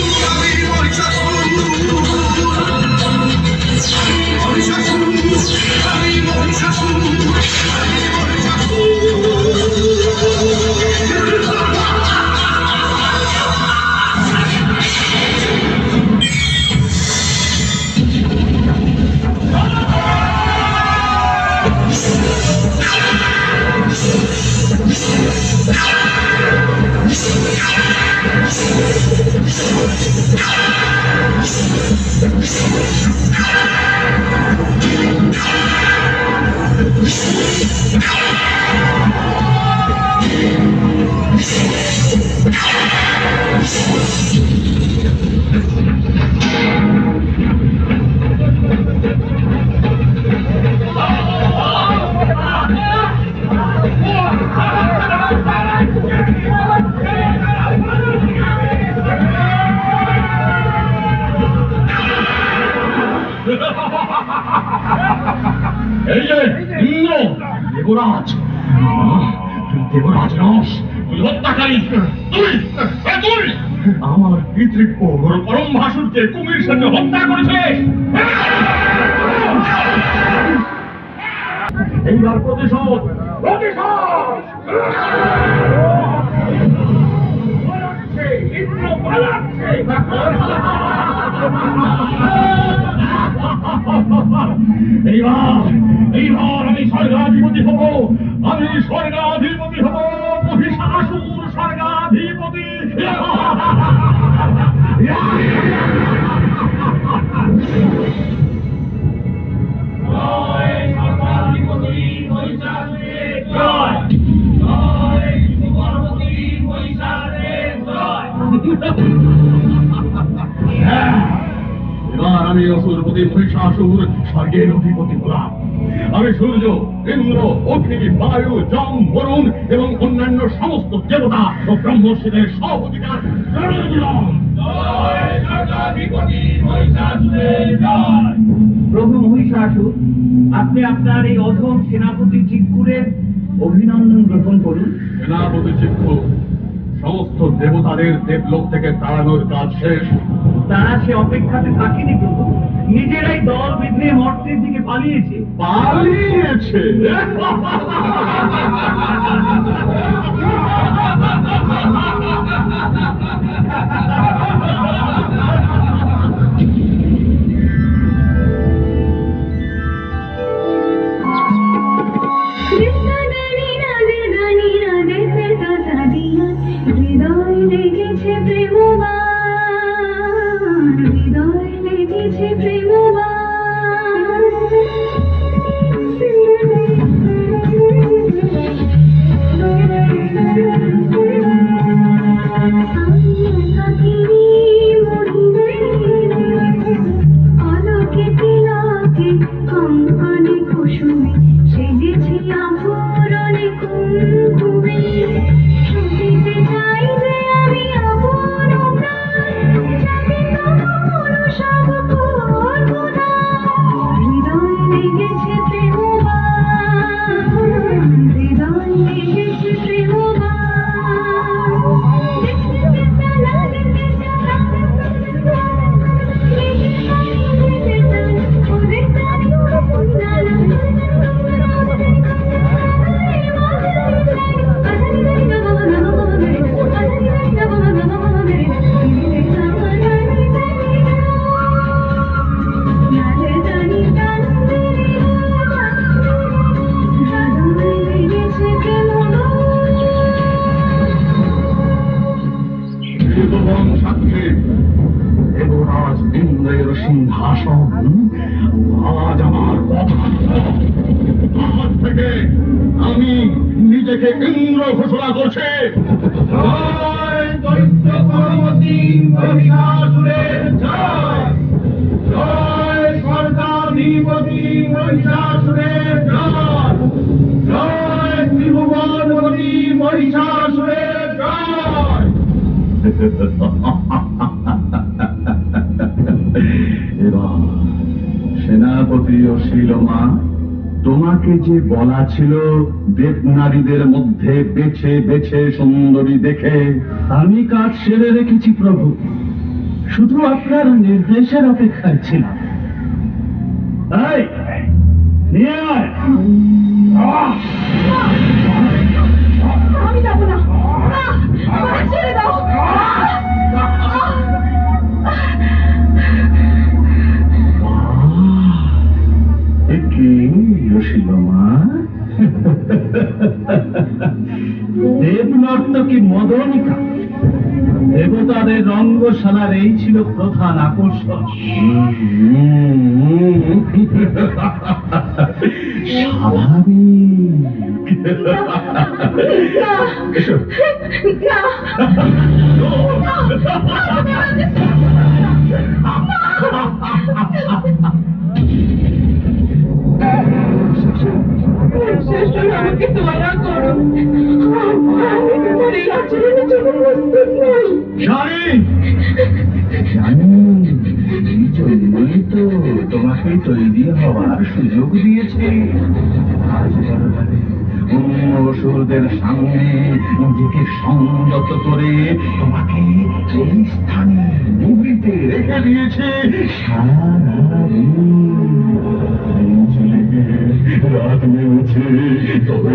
Thank you. এই যে ইন্দ্র দেবরাজ। দেবরাজ নস, তুই হত্যাকারী। তুই তুই! আমার পিতৃব্য পরম ভাসুরকে কুমির সাথে হত্যা করেছিস এইবার প্রতিশোধ প্রতিশোধ! ইন্দ্র পালাচ্ছে। এইবার এইবার আমি হব আমি স্বর্গাধিপতি হব মহিষাসুর স্বর্গাধিপতি। জয় স্বর্গাধিপতি আমি অসুরপতি মহিষাসুর স্বর্গের অধিপতি হলাম আমি সূর্য ইন্দ্র অগ্নি বায়ু জম বরুণ এবং অন্যান্য সমস্ত দেবতা ও ব্রহ্মশিদের সব অধিকার প্রভু মহিষাসুর আপনি আপনার এই অধম সেনাপতি চিকুরের অভিনন্দন গ্রহণ করুন। সেনাপতি চিত্র সমস্ত দেবতাদের দেবলোক থেকে তাড়ানোর কাজ শেষ। তারা সে অপেক্ষাতে থাকেনি কিন্তু। নিজেরাই দল বেঁধে মর্তের দিকে পালিয়েছে। পালিয়েছে? ভগবান এবং আজ ইন্দ্রের সিংহাসন। আজ আমার আজ থেকে আমি নিজেকে ইন্দ্র ঘোষণা করছি। এবার সেনাপতি ও শিলমা তোমাকে যে বলা ছিল দেবনারীদের মধ্যে বেছে বেছে সুন্দরী দেখে, আমি কাজ সেরে রেখেছি প্রভু। শুধু আপনার নির্দেশের অপেক্ষায় ছিলাম! আমি যাব না। দেবনর্তকী মদনিকা। দেবতাদের রঙ্গশালার এই ছিল প্রধান আকর্ষণ। স্বাভাবিক। জানি জানি তো তোমাকে তৈরি হওয়ার সুযোগ দিয়েছে। অন্য অসুরদের সামনে নিজেকে সংযত করে তোমাকে এই স্থানে নিবৃতে রেখে দিয়েছে। রাত নেমেছে তবে